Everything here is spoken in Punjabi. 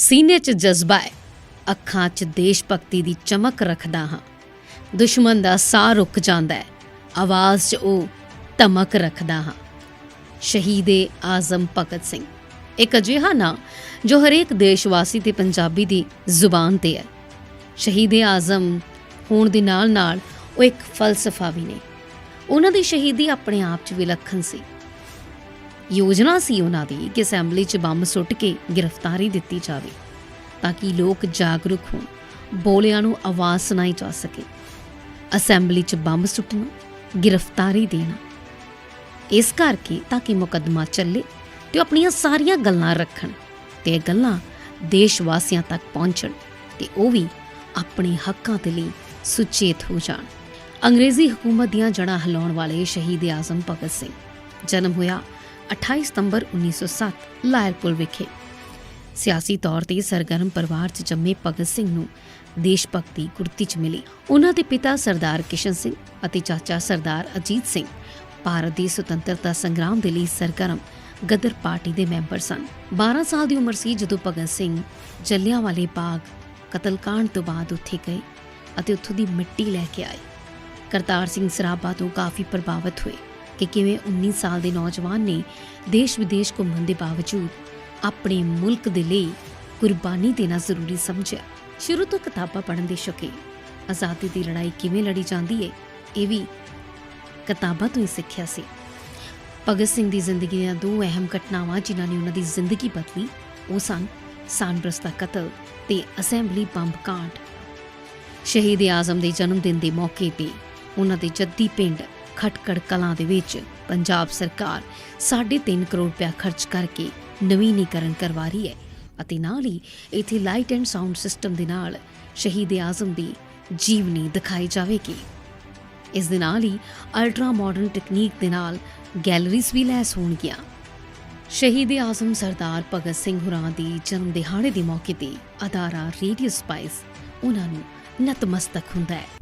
ਸੀਨੇ 'ਚ ਜਜ਼ਬਾ ਹੈ। ਅੱਖਾਂ 'ਚ ਦੇਸ਼ ਭਗਤੀ ਦੀ ਚਮਕ ਰੱਖਦਾ ਹਾਂ। ਦੁਸ਼ਮਣ ਦਾ ਸਾਹ ਰੁਕ ਜਾਂਦਾ ਹੈ। ਆਵਾਜ਼ 'ਚ ਉਹ ਧਮਕ ਰੱਖਦਾ ਹਾਂ। ਸ਼ਹੀਦੇ ਆਜ਼ਮ ਭਗਤ ਸਿੰਘ। ਇੱਕ ਅਜਿਹਾ ਨਾਂ ਜੋ ਹਰੇਕ ਦੇਸ਼ਵਾਸੀ ਤੇ ਪੰਜਾਬੀ ਦੀ ਜ਼ੁਬਾਨ ਤੇ ਹੈ। ਸ਼ਹੀਦੇ ਆਜ਼ਮ ਹੋਣ ਦੇ ਨਾਲ ਨਾਲ ਉਹ ਇੱਕ ਫਲਸਫਾ ਵੀ ਨੇ। ਉਹਨਾਂ ਦੀ ਸ਼ਹੀਦੀ ਆਪਣੇ ਆਪ 'ਚ ਵਿਲੱਖਣ ਸੀ। ਯੋਜਨਾ ਸੀ ਉਹਨਾਂ ਦੀ ਕਿ ਅਸੈਂਬਲੀ 'ਚ ਬੰਬ ਸੁੱਟ ਕੇ ਗ੍ਰਿਫਤਾਰੀ ਦਿੱਤੀ ਜਾਵੇ ਤਾਂ ਕਿ ਲੋਕ ਜਾਗਰੂਕ ਹੋਣ, ਬੋਲਿਆਂ ਨੂੰ ਆਵਾਜ਼ ਸੁਣਾਈ ਜਾ ਸਕੇ। ਅਸੈਂਬਲੀ 'ਚ ਬੰਬ ਸੁੱਟਣਾ, ਗ੍ਰਿਫਤਾਰੀ ਦੇਣਾ। ਇਸ ਕਰਕੇ ਤਾਂ ਕਿ ਮੁਕੱਦਮਾ ਚੱਲੇ ਤੇ ਆਪਣੀਆਂ ਸਾਰੀਆਂ ਗੱਲਾਂ ਰੱਖਣ ਤੇ ਇਹ ਗੱਲਾਂ ਦੇਸ਼ ਵਾਸੀਆਂ ਤੱਕ ਪਹੁੰਚਣ ਤੇ ਉਹ ਵੀ ਆਪਣੇ ਹੱਕਾਂ ਦੇ ਲਈ ਸੁਚੇਤ ਹੋ ਜਾਣ। ਅੰਗਰੇਜ਼ੀ ਹਕੂਮਤ ਦੀਆਂ ਜੜ੍ਹਾਂ ਹਿਲਾਉਣ ਵਾਲੇ ਸ਼ਹੀਦ ਆਜ਼ਮ ਭਗਤ ਸਿੰਘ, ਜਨਮ ਹੋਇਆ 28 ਸਤੰਬਰ 1907 ਲਾਇਰਪੁਰ ਵਿਖੇ। ਸਿਆਸੀ ਤੌਰ ਤੇ ਸਰਗਰਮ ਪਰਿਵਾਰ 'ਚ ਜੰਮੇ ਭਗਤ ਸਿੰਘ ਨੂੰ ਦੇਸ਼ ਭਗਤੀ ਗੁਰਤੀ 'ਚ ਮਿਲੀ। ਉਹਨਾਂ ਦੇ ਪਿਤਾ ਸਰਦਾਰ ਕਿਸ਼ਨ ਸਿੰਘ ਅਤੇ ਚਾਚਾ ਸਰਦਾਰ ਅਜੀਤ ਸਿੰਘ ਭਾਰਤ ਦੀ ਸੁਤੰਤਰਤਾ ਸੰਗਰਾਮ ਦੇ ਲਈ ਸਰਗਰਮ ਗਦਰ ਪਾਰਟੀ ਦੇ ਮੈਂਬਰ ਸਨ। 12 ਸਾਲ ਦੀ ਉਮਰ ਸੀ ਜਦੋਂ ਭਗਤ ਸਿੰਘ ਜੱਲਿਆਂਵਾਲੇ ਬਾਗ ਕਤਲकांड ਤੋਂ ਬਾਅਦ ਉੱਥੇ ਗਏ ਅਤੇ ਉੱਥੋਂ ਦੀ ਮਿੱਟੀ ਲੈ ਕੇ ਆਏ। ਕਰਤਾਰ ਸਿੰਘ ਸਰਾਭਾ ਤੋਂ ਕਾਫੀ ਪ੍ਰਭਾਵਿਤ ਹੋਏ। ਕਿ ਕਿਵੇਂ 19 ਸਾਲ ਦੇ ਨੌਜਵਾਨ ਨੇ ਦੇਸ਼ ਵਿਦੇਸ਼ ਘੁੰਮਣ ਦੇ ਬਾਵਜੂਦ ਆਪਣੇ ਮੁਲਕ ਦੇ ਲਈ ਕੁਰਬਾਨੀ ਦੇਣਾ ਜ਼ਰੂਰੀ ਸਮਝਿਆ। ਸ਼ੁਰੂ ਤੋਂ ਕਿਤਾਬਾਂ ਪੜ੍ਹਨ ਦੇ ਸ਼ੌਕੀਨ। ਆਜ਼ਾਦੀ ਦੀ ਲੜਾਈ ਕਿਵੇਂ ਲੜੀ ਜਾਂਦੀ ਹੈ ਇਹ ਵੀ ਕਿਤਾਬਾਂ ਤੋਂ ਹੀ ਸਿੱਖਿਆ ਸੀ। ਭਗਤ ਸਿੰਘ ਦੀ ਜ਼ਿੰਦਗੀ ਦੀਆਂ ਦੋ ਅਹਿਮ ਘਟਨਾਵਾਂ ਜਿਨ੍ਹਾਂ ਨੇ ਉਹਨਾਂ ਦੀ ਜ਼ਿੰਦਗੀ ਬਦਲੀ, ਉਹ ਸਨ ਸਾਨਬਰਸ ਦਾ ਕਤਲ ਤੇ ਅਸੈਂਬਲੀ ਬੰਬ ਕਾਂਡ। ਸ਼ਹੀਦ ਆਜ਼ਮ ਦੇ ਜਨਮ ਦਿਨ ਦੇ ਮੌਕੇ ਤੇ ਉਹਨਾਂ ਦੇ ਜੱਦੀ ਪਿੰਡ ਖਟਕੜ ਕਲਾਂ ਦੇ ਵਿੱਚ ਪੰਜਾਬ ਸਰਕਾਰ 3.5 ਕਰੋੜ ਰੁਪਇਆ ਖਰਚ ਕਰਕੇ ਨਵੀਨੀਕਰਨ ਕਰਵਾ ਰਹੀ ਹੈ ਅਤੇ ਨਾਲ ਹੀ ਇੱਥੇ ਲਾਈਟ ਐਂਡ ਸਾਊਂਡ ਸਿਸਟਮ ਦੇ ਨਾਲ ਸ਼ਹੀਦ ਆਜ਼ਮ ਦੀ ਜੀਵਨੀ ਦਿਖਾਈ ਜਾਵੇਗੀ। ਇਸ ਦੇ ਨਾਲ ਹੀ ਅਲਟਰਾ ਮਾਡਰਨ ਟੈਕਨੀਕ ਦੇ ਨਾਲ ਗੈਲਰੀਜ਼ ਵੀ ਲੈਸ ਹੋਣਗੀਆਂ। ਸ਼ਹੀਦ ਆਜ਼ਮ ਸਰਦਾਰ ਭਗਤ ਸਿੰਘ ਹੁਰਾਂ ਦੀ ਜਨਮ ਦਿਹਾੜੇ ਦੇ ਮੌਕੇ ਤੇ ਅਦਾਰਾ ਰੇਡੀਓ ਸਪਾਈਸ, ਉਹਨਾਂ ਨੂੰ ਨਤਮਸਤਕ ਹੁੰਦਾ ਹੈ।